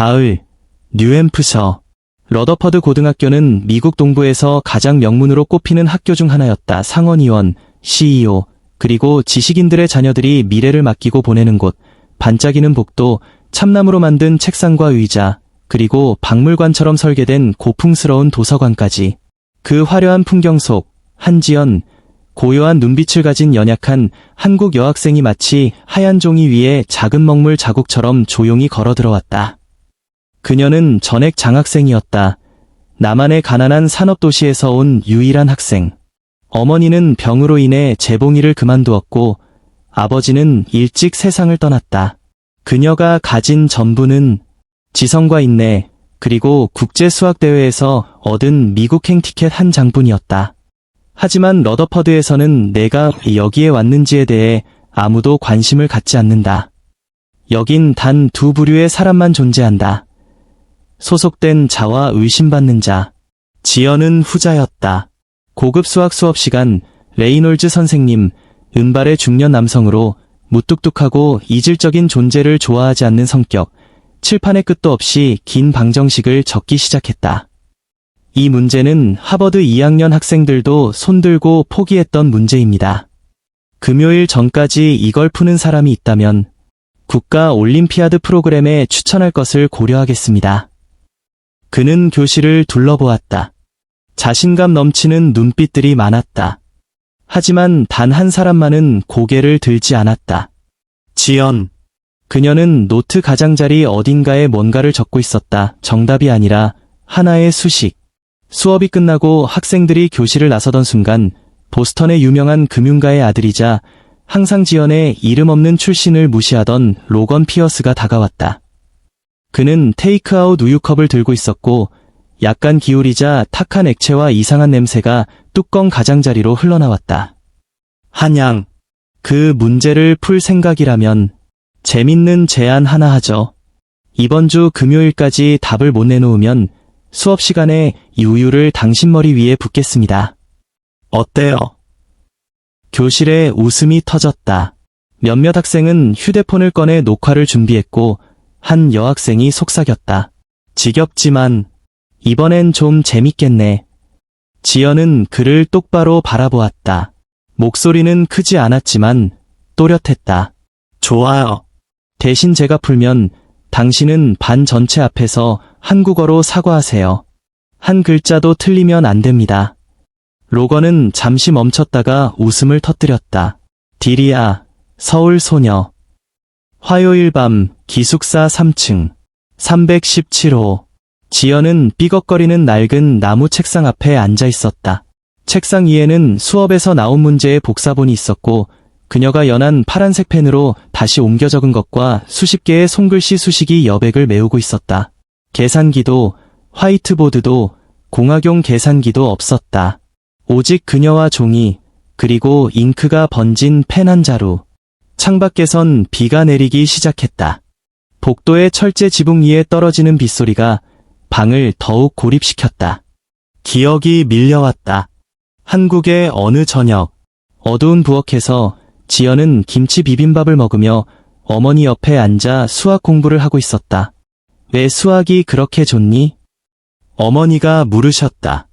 가을, 뉴햄프셔. 러더퍼드 고등학교는 미국 동부에서 가장 명문으로 꼽히는 학교 중 하나였다. 상원의원, CEO, 그리고 지식인들의 자녀들이 미래를 맡기고 보내는 곳, 반짝이는 복도, 참나무로 만든 책상과 의자, 그리고 박물관처럼 설계된 고풍스러운 도서관까지. 그 화려한 풍경 속, 한지연, 고요한 눈빛을 가진 연약한 한국 여학생이 마치 하얀 종이 위에 작은 먹물 자국처럼 조용히 걸어 들어왔다. 그녀는 전액 장학생이었다. 나만의 가난한 산업도시에서 온 유일한 학생. 어머니는 병으로 인해 재봉이를 그만두었고, 아버지는 일찍 세상을 떠났다. 그녀가 가진 전부는 지성과 인내, 그리고 국제수학대회에서 얻은 미국행 티켓 한 장뿐이었다. 하지만 러더퍼드에서는 내가 여기에 왔는지에 대해 아무도 관심을 갖지 않는다. 여긴 단 두 부류의 사람만 존재한다. 소속된 자와 의심받는 자. 지연은 후자였다. 고급 수학 수업 시간 레이놀즈 선생님, 은발의 중년 남성으로 무뚝뚝하고 이질적인 존재를 좋아하지 않는 성격, 칠판의 끝도 없이 긴 방정식을 적기 시작했다. 이 문제는 하버드 2학년 학생들도 손들고 포기했던 문제입니다. 금요일 전까지 이걸 푸는 사람이 있다면 국가 올림피아드 프로그램에 추천할 것을 고려하겠습니다. 그는 교실을 둘러보았다. 자신감 넘치는 눈빛들이 많았다. 하지만 단 한 사람만은 고개를 들지 않았다. 지연. 그녀는 노트 가장자리 어딘가에 뭔가를 적고 있었다. 정답이 아니라 하나의 수식. 수업이 끝나고 학생들이 교실을 나서던 순간 보스턴의 유명한 금융가의 아들이자 항상 지연의 이름 없는 출신을 무시하던 로건 피어스가 다가왔다. 그는 테이크아웃 우유컵을 들고 있었고 약간 기울이자 탁한 액체와 이상한 냄새가 뚜껑 가장자리로 흘러나왔다. 한양. 그 문제를 풀 생각이라면 재밌는 제안 하나 하죠. 이번 주 금요일까지 답을 못 내놓으면 수업 시간에 이 우유를 당신 머리 위에 붓겠습니다. 어때요? 교실에 웃음이 터졌다. 몇몇 학생은 휴대폰을 꺼내 녹화를 준비했고 한 여학생이 속삭였다. 지겹지만 이번엔 좀 재밌겠네. 지연은 그를 똑바로 바라보았다. 목소리는 크지 않았지만 또렷했다. 좋아요. 대신 제가 풀면 당신은 반 전체 앞에서 한국어로 사과하세요. 한 글자도 틀리면 안 됩니다. 로건은 잠시 멈췄다가 웃음을 터뜨렸다. 디리아, 서울 소녀. 화요일 밤 기숙사 3층 317호 지연은 삐걱거리는 낡은 나무 책상 앞에 앉아 있었다. 책상 위에는 수업에서 나온 문제의 복사본이 있었고 그녀가 연한 파란색 펜으로 다시 옮겨 적은 것과 수십 개의 손글씨 수식이 여백을 메우고 있었다. 계산기도 화이트보드도 공학용 계산기도 없었다. 오직 그녀와 종이 그리고 잉크가 번진 펜 한 자루. 창밖에선 비가 내리기 시작했다. 복도의 철제 지붕 위에 떨어지는 빗소리가 방을 더욱 고립시켰다. 기억이 밀려왔다. 한국의 어느 저녁, 어두운 부엌에서 지연은 김치 비빔밥을 먹으며 어머니 옆에 앉아 수학 공부를 하고 있었다. 왜 수학이 그렇게 좋니? 어머니가 물으셨다.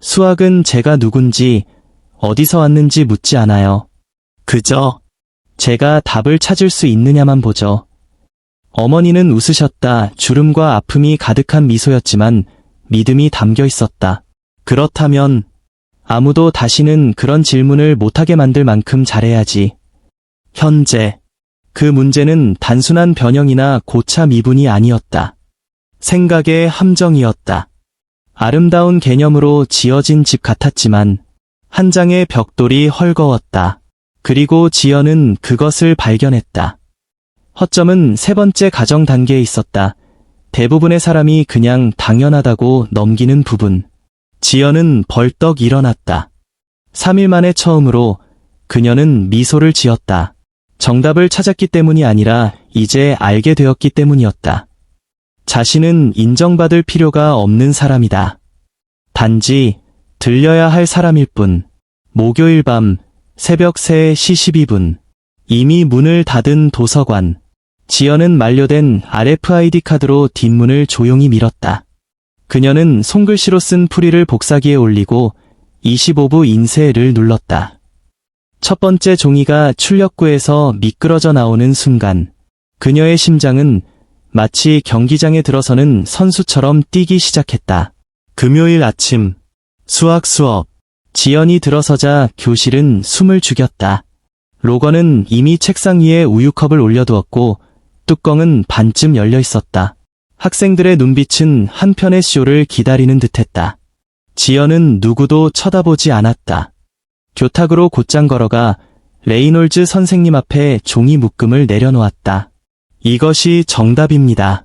수학은 제가 누군지, 어디서 왔는지 묻지 않아요. 그저 제가 답을 찾을 수 있느냐만 보죠. 어머니는 웃으셨다. 주름과 아픔이 가득한 미소였지만 믿음이 담겨 있었다. 그렇다면 아무도 다시는 그런 질문을 못하게 만들 만큼 잘해야지. 현재 그 문제는 단순한 변형이나 고차 미분이 아니었다. 생각의 함정이었다. 아름다운 개념으로 지어진 집 같았지만 한 장의 벽돌이 헐거웠다. 그리고 지연은 그것을 발견했다. 허점은 세 번째 가정 단계에 있었다. 대부분의 사람이 그냥 당연하다고 넘기는 부분. 지연은 벌떡 일어났다. 3일 만에 처음으로 그녀는 미소를 지었다. 정답을 찾았기 때문이 아니라 이제 알게 되었기 때문이었다. 자신은 인정받을 필요가 없는 사람이다. 단지 들려야 할 사람일 뿐. 목요일 밤 새벽 3시 12분. 이미 문을 닫은 도서관. 지연은 만료된 RFID 카드로 뒷문을 조용히 밀었다. 그녀는 손글씨로 쓴 풀이를 복사기에 올리고 25부 인쇄를 눌렀다. 첫 번째 종이가 출력구에서 미끄러져 나오는 순간 그녀의 심장은 마치 경기장에 들어서는 선수처럼 뛰기 시작했다. 금요일 아침 수학 수업 지연이 들어서자 교실은 숨을 죽였다. 로건은 이미 책상 위에 우유컵을 올려두었고 뚜껑은 반쯤 열려 있었다. 학생들의 눈빛은 한편의 쇼를 기다리는 듯했다. 지연은 누구도 쳐다보지 않았다. 교탁으로 곧장 걸어가 레이놀즈 선생님 앞에 종이 묶음을 내려놓았다. 이것이 정답입니다.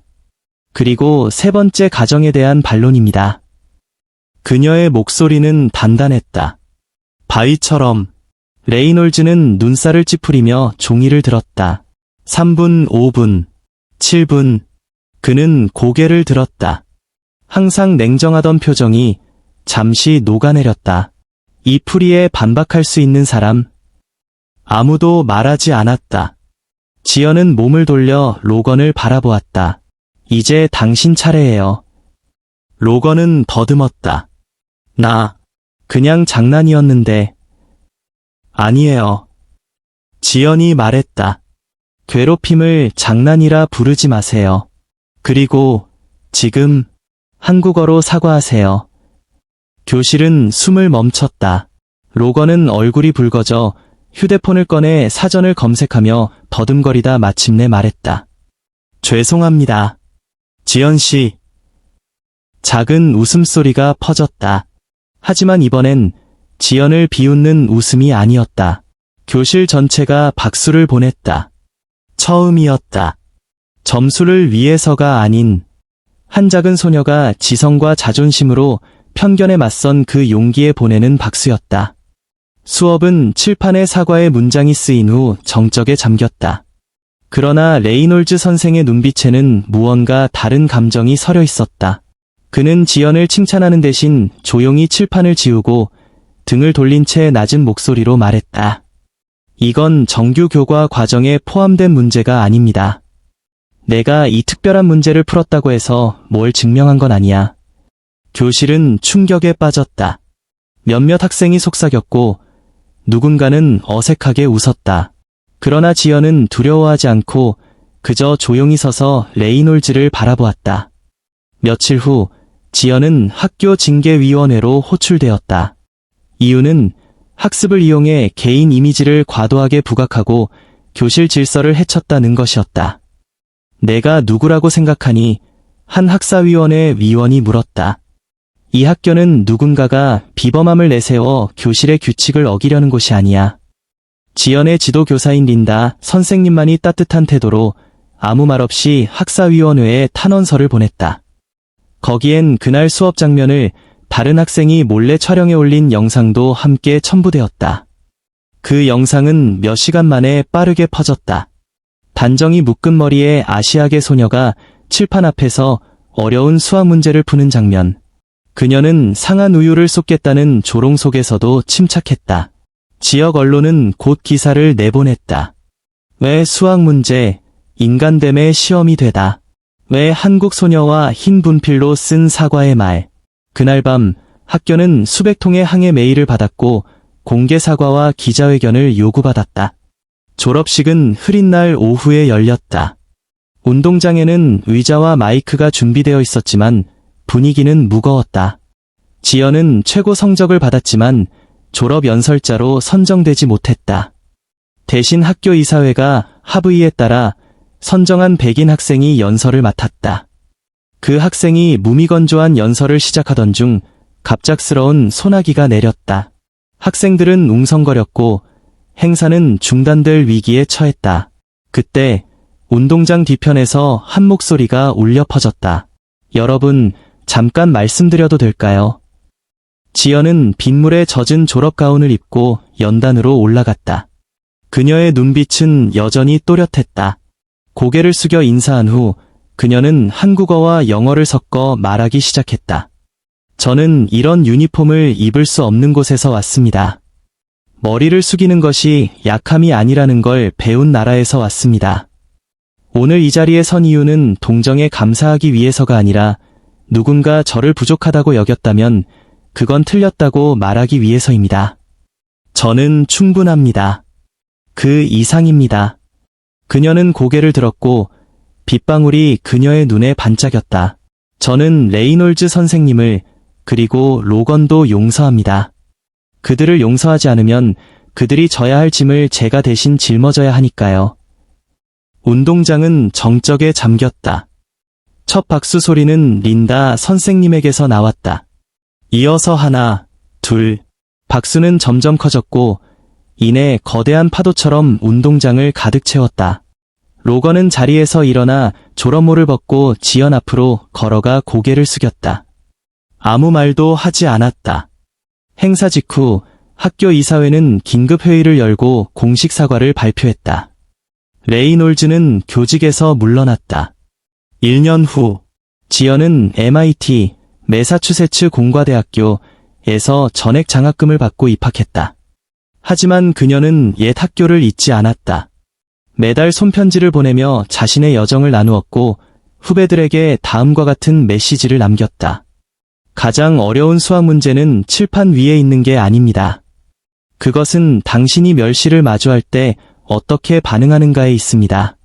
그리고 세 번째 가정에 대한 반론입니다. 그녀의 목소리는 단단했다. 바위처럼 레이놀즈는 눈살을 찌푸리며 종이를 들었다. 3분, 5분, 7분. 그는 고개를 들었다. 항상 냉정하던 표정이 잠시 녹아내렸다. 이 풀이에 반박할 수 있는 사람? 아무도 말하지 않았다. 지연은 몸을 돌려 로건을 바라보았다. 이제 당신 차례예요. 로건은 더듬었다. 나, 그냥 장난이었는데. 아니에요. 지연이 말했다. 괴롭힘을 장난이라 부르지 마세요. 그리고 지금 한국어로 사과하세요. 교실은 숨을 멈췄다. 로건은 얼굴이 붉어져 휴대폰을 꺼내 사전을 검색하며 더듬거리다 마침내 말했다. 죄송합니다. 지연 씨. 작은 웃음소리가 퍼졌다. 하지만 이번엔 지연을 비웃는 웃음이 아니었다. 교실 전체가 박수를 보냈다. 처음이었다. 점수를 위해서가 아닌 한 작은 소녀가 지성과 자존심으로 편견에 맞선 그 용기에 보내는 박수였다. 수업은 칠판에 사과의 문장이 쓰인 후 정적에 잠겼다. 그러나 레이놀즈 선생의 눈빛에는 무언가 다른 감정이 서려 있었다. 그는 지연을 칭찬하는 대신 조용히 칠판을 지우고 등을 돌린 채 낮은 목소리로 말했다. 이건 정규 교과 과정에 포함된 문제가 아닙니다. 내가 이 특별한 문제를 풀었다고 해서 뭘 증명한 건 아니야. 교실은 충격에 빠졌다. 몇몇 학생이 속삭였고 누군가는 어색하게 웃었다. 그러나 지연은 두려워하지 않고 그저 조용히 서서 레이놀즈를 바라보았다. 며칠 후 지연은 학교 징계위원회로 호출되었다. 이유는 학습을 이용해 개인 이미지를 과도하게 부각하고 교실 질서를 해쳤다는 것이었다. 내가 누구라고 생각하니 한 학사위원회 위원이 물었다. 이 학교는 누군가가 비범함을 내세워 교실의 규칙을 어기려는 곳이 아니야. 지연의 지도교사인 린다 선생님만이 따뜻한 태도로 아무 말 없이 학사위원회에 탄원서를 보냈다. 거기엔 그날 수업 장면을 다른 학생이 몰래 촬영해 올린 영상도 함께 첨부되었다. 그 영상은 몇 시간 만에 빠르게 퍼졌다. 단정히 묶은 머리의 아시아계 소녀가 칠판 앞에서 어려운 수학 문제를 푸는 장면. 그녀는 상한 우유를 쏟겠다는 조롱 속에서도 침착했다. 지역 언론은 곧 기사를 내보냈다. 왜 수학 문제, 인간됨의 시험이 되다. 왜 한국 소녀와 흰 분필로 쓴 사과의 말. 그날 밤 학교는 수백 통의 항해 메일을 받았고 공개 사과와 기자회견을 요구받았다. 졸업식은 흐린 날 오후에 열렸다. 운동장에는 의자와 마이크가 준비되어 있었지만 분위기는 무거웠다. 지연은 최고 성적을 받았지만 졸업 연설자로 선정되지 못했다. 대신 학교 이사회가 합의에 따라 선정한 백인 학생이 연설을 맡았다. 그 학생이 무미건조한 연설을 시작하던 중 갑작스러운 소나기가 내렸다. 학생들은 웅성거렸고 행사는 중단될 위기에 처했다. 그때 운동장 뒤편에서 한 목소리가 울려 퍼졌다. 여러분, 잠깐 말씀드려도 될까요? 지연은 빗물에 젖은 졸업 가운을 입고 연단으로 올라갔다. 그녀의 눈빛은 여전히 또렷했다. 고개를 숙여 인사한 후 그녀는 한국어와 영어를 섞어 말하기 시작했다. 저는 이런 유니폼을 입을 수 없는 곳에서 왔습니다. 머리를 숙이는 것이 약함이 아니라는 걸 배운 나라에서 왔습니다. 오늘 이 자리에 선 이유는 동정에 감사하기 위해서가 아니라 누군가 저를 부족하다고 여겼다면 그건 틀렸다고 말하기 위해서입니다. 저는 충분합니다. 그 이상입니다. 그녀는 고개를 들었고 빗방울이 그녀의 눈에 반짝였다. 저는 레이놀즈 선생님을 그리고 로건도 용서합니다. 그들을 용서하지 않으면 그들이 져야 할 짐을 제가 대신 짊어져야 하니까요. 운동장은 정적에 잠겼다. 첫 박수 소리는 린다 선생님에게서 나왔다. 이어서 하나, 둘. 박수는 점점 커졌고 이내 거대한 파도처럼 운동장을 가득 채웠다. 로건은 자리에서 일어나 졸업모를 벗고 지연 앞으로 걸어가 고개를 숙였다. 아무 말도 하지 않았다. 행사 직후 학교 이사회는 긴급 회의를 열고 공식 사과를 발표했다. 레이놀즈는 교직에서 물러났다. 1년 후, 지연은 MIT 매사추세츠 공과대학교에서 전액 장학금을 받고 입학했다. 하지만 그녀는 옛 학교를 잊지 않았다. 매달 손편지를 보내며 자신의 여정을 나누었고 후배들에게 다음과 같은 메시지를 남겼다. 가장 어려운 수학 문제는 칠판 위에 있는 게 아닙니다. 그것은 당신이 멸시를 마주할 때 어떻게 반응하는가에 있습니다.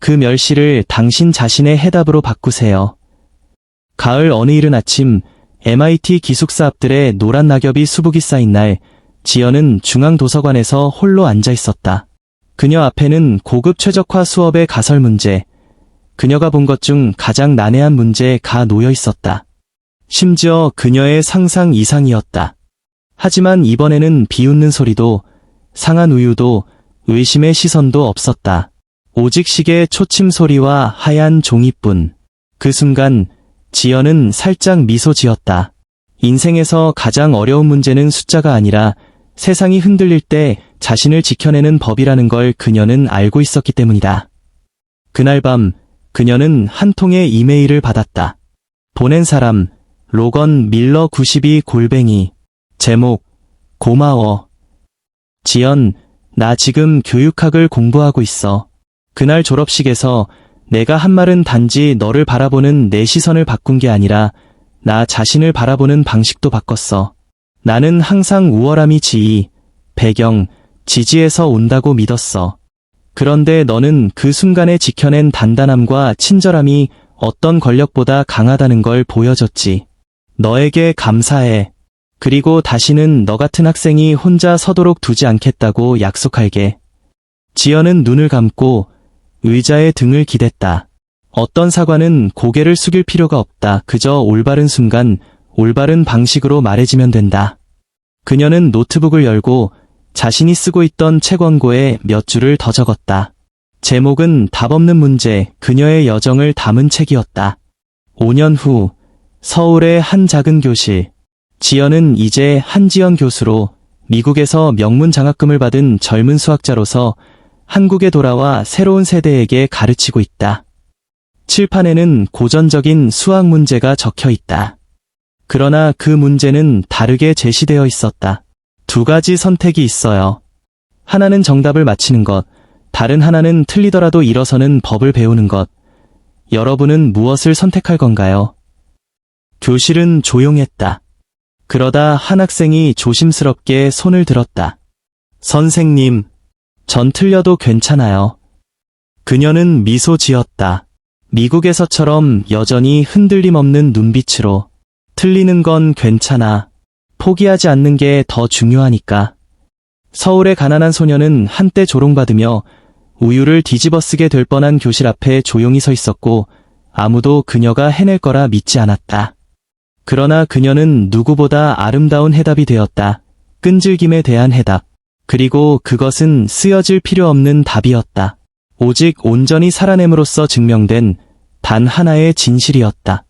그 멸시를 당신 자신의 해답으로 바꾸세요. 가을 어느 이른 아침 MIT 기숙사 앞들에 노란 낙엽이 수북이 쌓인 날 지연은 중앙도서관에서 홀로 앉아 있었다. 그녀 앞에는 고급 최적화 수업의 가설 문제, 그녀가 본 것 중 가장 난해한 문제가 놓여 있었다. 심지어 그녀의 상상 이상이었다. 하지만 이번에는 비웃는 소리도, 상한 우유도, 의심의 시선도 없었다. 오직 시계의 초침 소리와 하얀 종이뿐. 그 순간 지연은 살짝 미소 지었다. 인생에서 가장 어려운 문제는 숫자가 아니라 세상이 흔들릴 때 자신을 지켜내는 법이라는 걸 그녀는 알고 있었기 때문이다. 그날 밤 그녀는 한 통의 이메일을 받았다. 보낸 사람 로건 밀러 92 골뱅이 제목 고마워 지연 나 지금 교육학을 공부하고 있어. 그날 졸업식에서 내가 한 말은 단지 너를 바라보는 내 시선을 바꾼 게 아니라 나 자신을 바라보는 방식도 바꿨어. 나는 항상 우월함이 지위, 배경, 지지에서 온다고 믿었어. 그런데 너는 그 순간에 지켜낸 단단함과 친절함이 어떤 권력보다 강하다는 걸 보여줬지. 너에게 감사해. 그리고 다시는 너 같은 학생이 혼자 서도록 두지 않겠다고 약속할게. 지연은 눈을 감고 의자에 등을 기댔다. 어떤 사과는 고개를 숙일 필요가 없다. 그저 올바른 순간, 올바른 방식으로 말해지면 된다. 그녀는 노트북을 열고 자신이 쓰고 있던 책 원고에 몇 줄을 더 적었다. 제목은 답 없는 문제, 그녀의 여정을 담은 책이었다. 5년 후, 서울의 한 작은 교실. 지연은 이제 한지연 교수로 미국에서 명문 장학금을 받은 젊은 수학자로서 한국에 돌아와 새로운 세대에게 가르치고 있다. 칠판에는 고전적인 수학 문제가 적혀 있다. 그러나 그 문제는 다르게 제시되어 있었다. 두 가지 선택이 있어요. 하나는 정답을 맞히는 것, 다른 하나는 틀리더라도 일어서는 법을 배우는 것. 여러분은 무엇을 선택할 건가요? 교실은 조용했다. 그러다 한 학생이 조심스럽게 손을 들었다. 선생님, 전 틀려도 괜찮아요. 그녀는 미소 지었다. 미국에서처럼 여전히 흔들림 없는 눈빛으로 틀리는 건 괜찮아. 포기하지 않는 게 더 중요하니까. 서울의 가난한 소녀는 한때 조롱받으며 우유를 뒤집어 쓰게 될 뻔한 교실 앞에 조용히 서 있었고 아무도 그녀가 해낼 거라 믿지 않았다. 그러나 그녀는 누구보다 아름다운 해답이 되었다. 끈질김에 대한 해답. 그리고 그것은 쓰여질 필요 없는 답이었다. 오직 온전히 살아냄으로써 증명된 단 하나의 진실이었다.